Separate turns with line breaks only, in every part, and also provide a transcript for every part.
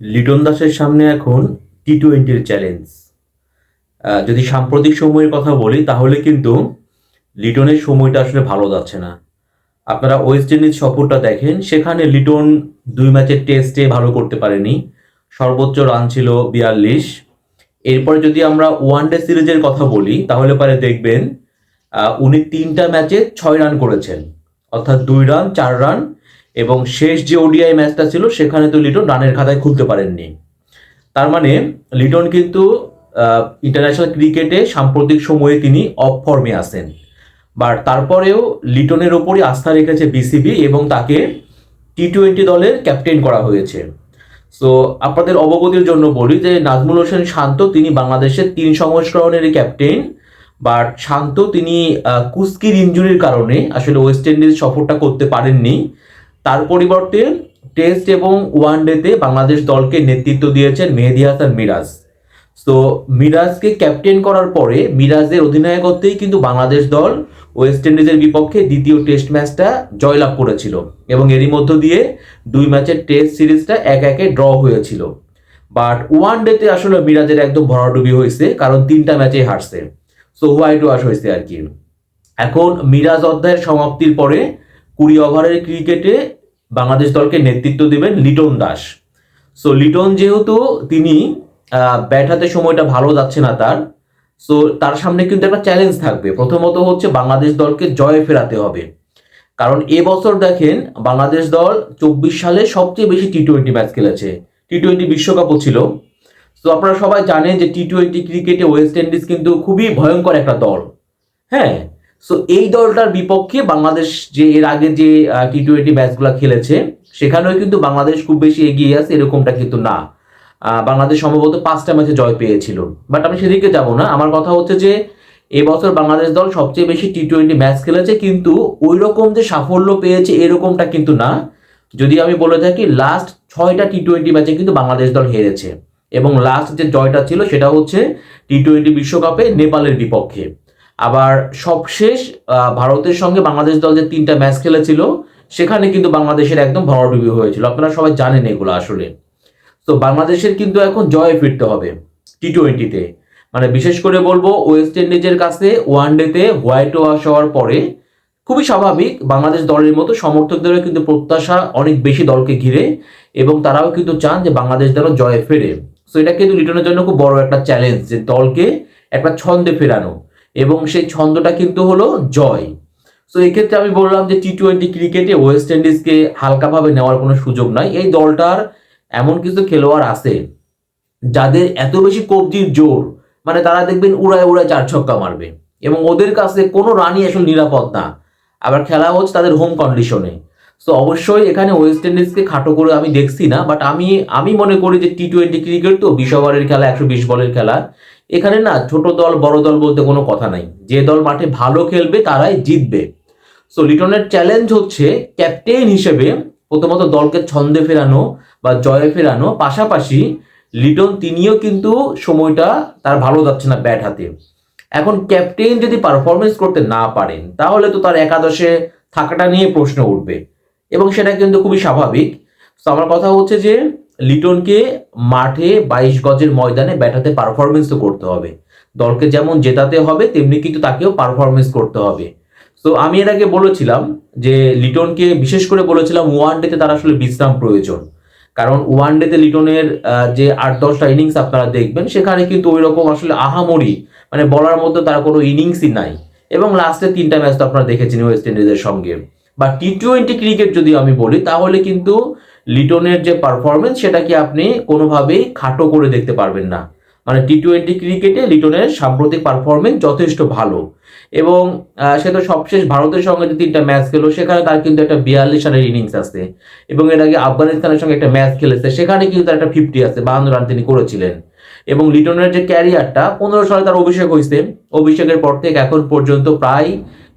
লিটন দাসের সামনে এখন টি টোয়েন্টির চ্যালেঞ্জ যদি সাম্প্রতিক সময়ের কথা বলি, তাহলে কিন্তু লিটনের সময়টা আসলে ভালো যাচ্ছে না। আপনারা ওয়েস্ট ইন্ডিজ সফরটা দেখেন, সেখানে লিটন দুই ম্যাচের টেস্টে ভালো করতে পারেনি। সর্বোচ্চ রান ছিল বিয়াল্লিশ। এরপর যদি আমরা ওয়ান ডে সিরিজের কথা বলি, তাহলে পরে দেখবেন উনি তিনটা ম্যাচে ছয় রান করেছেন। অর্থাৎ দুই রান চার রান এবং শেষ যে ওডিআই ম্যাচটা ছিল, সেখানে তো লিটন রানের খাতায় খুলতে পারেননি। তার মানে লিটন কিন্তু ইন্টারন্যাশনাল ক্রিকেটে সাম্প্রতিক সময়ে তিনি অফ ফর্মে আসেন বাট তারপরেও লিটনের ওপরই আস্থা রেখেছে বিসিবি এবং তাকে টি টোয়েন্টি দলের ক্যাপ্টেন করা হয়েছে। সো আপনাদের অবগতির জন্য বলি যে, নাজমুল হোসেন শান্ত তিনি বাংলাদেশের তিন সংস্করণের ক্যাপ্টেন বাট শান্ত তিনি কুস্কির ইঞ্জুরির কারণে আসলে ওয়েস্ট ইন্ডিজ সফরটা করতে পারেননি। তার পরিবর্তে টেস্ট এবং ওয়ান ডেতে বাংলাদেশ দলকে নেতৃত্ব দিয়েছেন মেহেদি হাসান মিরাজ। তো মিরাজকে ক্যাপ্টেন করার পরে মিরাজের অধিনায়কত্বেই কিন্তু বাংলাদেশ দল ওয়েস্ট ইন্ডিজের বিপক্ষে দ্বিতীয় টেস্ট ম্যাচটা জয়লাভ করেছিল এবং এরই মধ্য দিয়ে দুই ম্যাচের টেস্ট সিরিজটা এক একে ড্র হয়েছিল। বাট ওয়ান ডেতে আসলে মিরাজের একদম ভরাডুবি হয়েছে, কারণ তিনটা ম্যাচে হারছে। সো হোয়াইট ওয়াশ হয়েছে আর কি। এখন মিরাজ অধ্যায়ের সমাপ্তির পরে কুড়ি ওভারের ক্রিকেটে বাংলাদেশ দলকে নেতৃত্ব দেবেন লিটন দাস। সো লিটন যেহেতু তিনি ব্যাট হাতে সময়টা ভালো যাচ্ছে না তার সো তার সামনে কিন্তু একটা চ্যালেঞ্জ থাকবে। প্রথমত হচ্ছে বাংলাদেশ দলকে জয়ে ফেরাতে হবে। কারণ এবছর দেখেন, বাংলাদেশ দল চব্বিশ সালে সবচেয়ে বেশি টি টোয়েন্টি ম্যাচ খেলেছে। টি টোয়েন্টি বিশ্বকাপও ছিল। তো আপনারা সবাই জানেন যে টি টোয়েন্টি ক্রিকেটে ওয়েস্ট ইন্ডিজ কিন্তু খুবই ভয়ঙ্কর একটা দল। হ্যাঁ? সো এই দলটার বিপক্ষে বাংলাদেশ যে এর আগে যে টি টোয়েন্টি ম্যাচগুলো খেলেছে, সেখানেও কিন্তু বাংলাদেশ খুব বেশি এগিয়ে আছে, এরকমটা কিন্তু না। বাংলাদেশ সম্ভবত পাঁচটা ম্যাচে জয় পেয়েছিল। বাট আমি সেদিকে যাব না। আমার কথা হচ্ছে যে এবছর বাংলাদেশ দল সবচেয়ে বেশি টি টোয়েন্টি ম্যাচ খেলেছে, কিন্তু ওই রকম যে সাফল্য পেয়েছে, এরকমটা কিন্তু না। যদি আমি বলে থাকি লাস্ট ছয়টা টি টোয়েন্টি ম্যাচে কিন্তু বাংলাদেশ দল হেরেছে। এবং লাস্ট যে জয়টা ছিল, সেটা হচ্ছে টি টোয়েন্টি বিশ্বকাপে নেপালের বিপক্ষে। আবার সবশেষ ভারতের সঙ্গে বাংলাদেশ দল যে তিনটা ম্যাচ খেলেছিল, সেখানে কিন্তু বাংলাদেশের একদম ভরাডুবি হয়েছিল। আপনারা সবাই জানেন এগুলো আসলে। তো বাংলাদেশের কিন্তু এখন জয়ে ফিরতে হবে টি টোয়েন্টিতে মানে বিশেষ করে বলব ওয়েস্ট ইন্ডিজের কাছে ওয়ান ডেতে হোয়াইট ওয়াশ হওয়ার পরে খুবই স্বাভাবিক, বাংলাদেশ দলের মতো সমর্থকদেরও কিন্তু প্রত্যাশা অনেক বেশি দলকে ঘিরে, এবং তারাও কিন্তু চান যে বাংলাদেশ দল জয়ে ফেরে। সো এটা কিন্তু লিটনের জন্য খুব বড় একটা চ্যালেঞ্জ যে দলকে একটা ছন্দে ফেরানো। এবং সেই ছন্দটা কিন্তু হলো জয়। সো এক্ষেত্রে আমি বললাম যে টি টোয়েন্টি ক্রিকেটে ওয়েস্ট ইন্ডিজকে হালকাভাবে নেওয়ার কোনো সুযোগ নাই। এই দলটার এমন কিছু খেলোয়াড় আছে যাদের এত বেশি কবজির জোর মানে তারা দেখবেন উড়ায় উড়ায় চার ছক্কা মারবে এবং ওদের কাছে কোনো রানই আসলে নিরাপদ না। আবার খেলা হচ্ছে তাদের হোম কন্ডিশনে সো অবশ্যই এখানে ওয়েস্ট ইন্ডিজকে খাটো করে আমি দেখছি না বাট আমি আমি মনে করি যে টি টোয়েন্টি ক্রিকেট তো বিশ ওভারের খেলা, একশো বিশ বলের খেলা। এখানে না ছোট দল, বড় দল বলতে কোনো কথা নাই। যে দল মাঠে ভালো খেলবে, তারাই জিতবে। সো লিটনের চ্যালেঞ্জ হচ্ছে ক্যাপ্টেন হিসেবে প্রথমত দলকে ছন্দে ফেরানো বা জয়ে ফেরানো। পাশাপাশি লিটন তিনিও কিন্তু সময়টা তার ভালো যাচ্ছে না ব্যাট হাতে। এখন ক্যাপ্টেন যদি পারফরমেন্স করতে না পারেন, তাহলে তো তার একাদশে থাকাটা নিয়ে প্রশ্ন উঠবে। এবং সেটা কিন্তু খুবই স্বাভাবিক। তো আমার কথা হচ্ছে যে লিটনকে মাঠে বাইশ গজের ময়দানে ব্যাটাতে পারফরমেন্স তো করতে হবে। দলকে যেমন জেতাতে হবে, তেমনি কিন্তু তাকেও পারফরমেন্স করতে হবে। তো আমি এর আগে বলেছিলাম যে লিটনকে, বিশেষ করে বলেছিলাম ওয়ান ডেতে তার আসলে বিশ্রাম প্রয়োজন। কারণ ওয়ান ডেতে লিটনের যে আট দশটা ইনিংস আপনারা দেখবেন, সেখানে কিন্তু ওই রকম আসলে আহামরি মানে বলার মধ্যে তার কোনো ইনিংসই নাই। এবং লাস্টে তিনটা ম্যাচ তো আপনারা দেখেছেন ওয়েস্ট ইন্ডিজের সঙ্গে। বা টি টোয়েন্টি ক্রিকেট যদি আমি বলি, তাহলে কিন্তু লিটনের যে পারফরমেন্স সেটাকে আপনি কোনোভাবেই খাটো করে দেখতে পারবেন না। মানে টি টোয়েন্টি ক্রিকেটে লিটনের সাম্প্রতিক পারফরমেন্স যথেষ্ট ভালো। এবং সে তো সবশেষ ভারতের সঙ্গে যে তিনটা ম্যাচ খেলো, সেখানে তার কিন্তু একটা বিয়াল্লিশ রানের ইনিংস আছে। এবং এর আগে আফগানিস্তানের সঙ্গে একটা ম্যাচ খেলেছে, সেখানে কিন্তু তার একটা ফিফটি আছে, বাহান্ন রান তিনি করেছিলেন। এবং লিটনের যে ক্যারিয়ারটা পনেরো সালে তার অভিষেক হয়েছে। অভিষেকের পর থেকে এখন পর্যন্ত প্রায়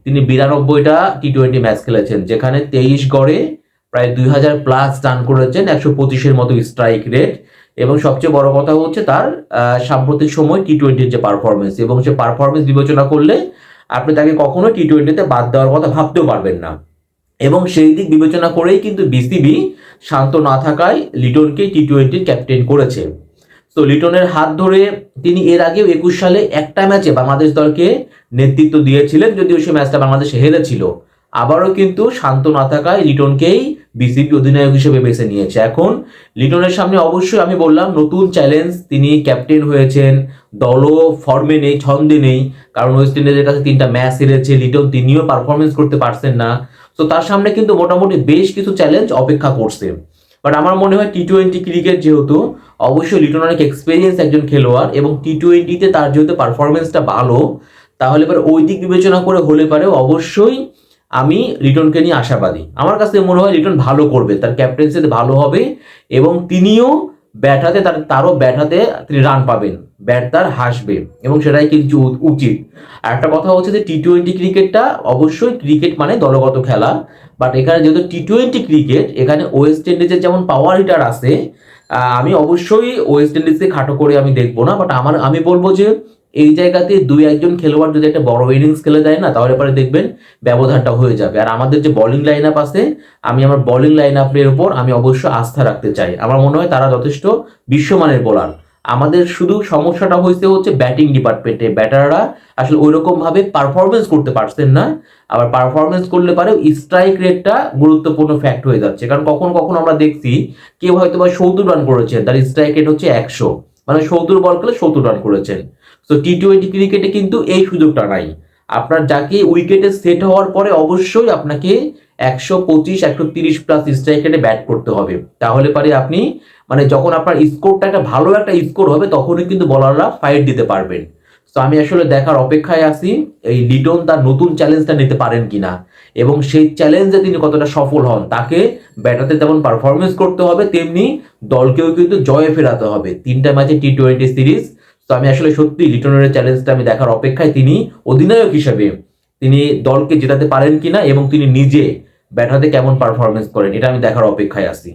তিনি বিরানব্বইটা টি টোয়েন্টি ম্যাচ খেলেছেন, যেখানে তেইশ গড়ে প্রায় দুই হাজার প্লাস রান করেছেন একশো পঁচিশের মতো স্ট্রাইক রেট এবং সবচেয়ে বড় কথা হচ্ছে তার সাম্প্রতিক সময় টি টোয়েন্টির যে পারফরমেন্স এবং সে পারফরমেন্স বিবেচনা করলে আপনি তাকে কখনো টি টোয়েন্টিতে বাদ দেওয়ার কথা ভাবতেও পারবেন না। এবং সেই দিক বিবেচনা করেই কিন্তু বিসিবি শান্ত না থাকায় লিটনকে টি টোয়েন্টির ক্যাপ্টেন করেছে। তো লিটনের হাত ধরে তিনি এর আগেও একুশ সালে একটা ম্যাচে বাংলাদেশ দলকে নেতৃত্ব দিয়েছিলেন, যদিও সে ম্যাচটা বাংলাদেশে হেরেছিল। আবারও কিন্তু শান্ত না থাকায় লিটনকেই বিসিবি অধিনায়ক হিসেবে বেছে নিয়েছে। এখন লিটনের সামনে অবশ্যই আমি বললাম, নতুন চ্যালেঞ্জ তিনি ক্যাপ্টেন হয়েছেন, দলও ফর্মে নেই, ছন্দে নেই। কারণ ওয়েস্ট ইন্ডিজের কাছে তিনটা ম্যাচ হেরেছে, লিটন তিনিও পারফরমেন্স করতে পারছেন না। তো তার সামনে কিন্তু মোটামুটি বেশ কিছু চ্যালেঞ্জ অপেক্ষা করছে। বাট আমার মনে হয় টি টোয়েন্টি ক্রিকেট যেহেতু, অবশ্যই লিটন অনেক এক্সপিরিয়েন্স একজন খেলোয়াড় এবং টি টোয়েন্টিতে তার যেহেতু পারফরমেন্সটা ভালো, তাহলে এবার ওই দিক বিবেচনা করে হলে পারে। অবশ্যই আমি লিটনকে নিয়ে আশাবাদী। আমার কাছে মনে হয় লিটন ভালো করবে, তার ক্যাপ্টেন্সিতে ভালো হবে এবং তিনিও ব্যাটাতে তার, তারও ব্যাটাতে তিনি রান পাবেন। ব্যাট তার হাসবে এবং সেটাই কিন্তু উচিত। আর একটা কথা হচ্ছে যে টি টোয়েন্টি ক্রিকেটটা অবশ্যই ক্রিকেট মানে দলগত খেলা। বাট এখানে যেহেতু টি টোয়েন্টি ক্রিকেট এখানে ওয়েস্ট ইন্ডিজের যেমন পাওয়ার হিটার আছে আমি অবশ্যই ওয়েস্ট ইন্ডিজকে খাটো করে আমি দেখব না। বাট আমার, আমি বলব যে এই জায়গাতে দুই একজন খেলোয়াড় যদি একটা বড় ইনিংস খেলে দেয় না, তাহলে পরে দেখবেন ব্যবধানটা হয়ে যাবে। আর আমাদের যে বোলিং লাইন আপ আছে, আমি আমার বোলিং লাইন আপের উপর আমি অবশ্য আস্থা রাখতে চাই। আমার মনে হয় তারা যথেষ্ট বিশ্বমানের বোলার আমাদের শুধু সমস্যাটা হয়েছে হচ্ছে ব্যাটিং ডিপার্টমেন্টে ব্যাটাররা আসলে ওই ভাবে পারফরমেন্স করতে পারছেন না। আবার পারফরমেন্স করলে পারে স্ট্রাইক রেটটা গুরুত্বপূর্ণ ফ্যাক্ট হয়ে যাচ্ছে। কারণ কখনো কখনো আমরা দেখছি কেউ হয়তো বা সত্তর রান করেছেন, তার স্ট্রাইক রেট হচ্ছে একশো। মানে সত্তর বল খেলে সত্তর রান করেছেন। তো টি টোয়েন্টি ক্রিকেটে কিন্তু এই সুযোগটা নাই। আপনার যাকে উইকেটে সেট হওয়ার পরে অবশ্যই আপনাকে একশো পঁচিশ, একশো তিরিশ প্লাস স্ট্রাইক রেটে ব্যাট করতে হবে। তাহলে পারে আপনি মানে যখন আপনার স্কোরটা একটা ভালো একটা স্কোর হবে, তখনই কিন্তু বলাররা ফাইট দিতে পারবেন। তো আমি আসলে দেখার অপেক্ষায় আছি, এই লিটন তার নতুন চ্যালেঞ্জটা নিতে পারেন কিনা। এবং সেই চ্যালেঞ্জে তিনি কতটা সফল হন, তাকে ব্যাটাতে যেমন পারফরমেন্স করতে হবে, তেমনি দলকেও কিন্তু জয়ে ফেরাতে হবে। তিনটা ম্যাচে টি টোয়েন্টি সিরিজ আমি আসলে সত্যি লিটনের চ্যালেঞ্জটা আমি দেখার অপেক্ষায় তিনি অধিনায়ক হিসেবে তিনি দলকে জেতাতে পারেন কিনা এবং তিনি নিজে ব্যাটাতে কেমন পারফরমেন্স করেন, এটা আমি দেখার অপেক্ষায় আছি।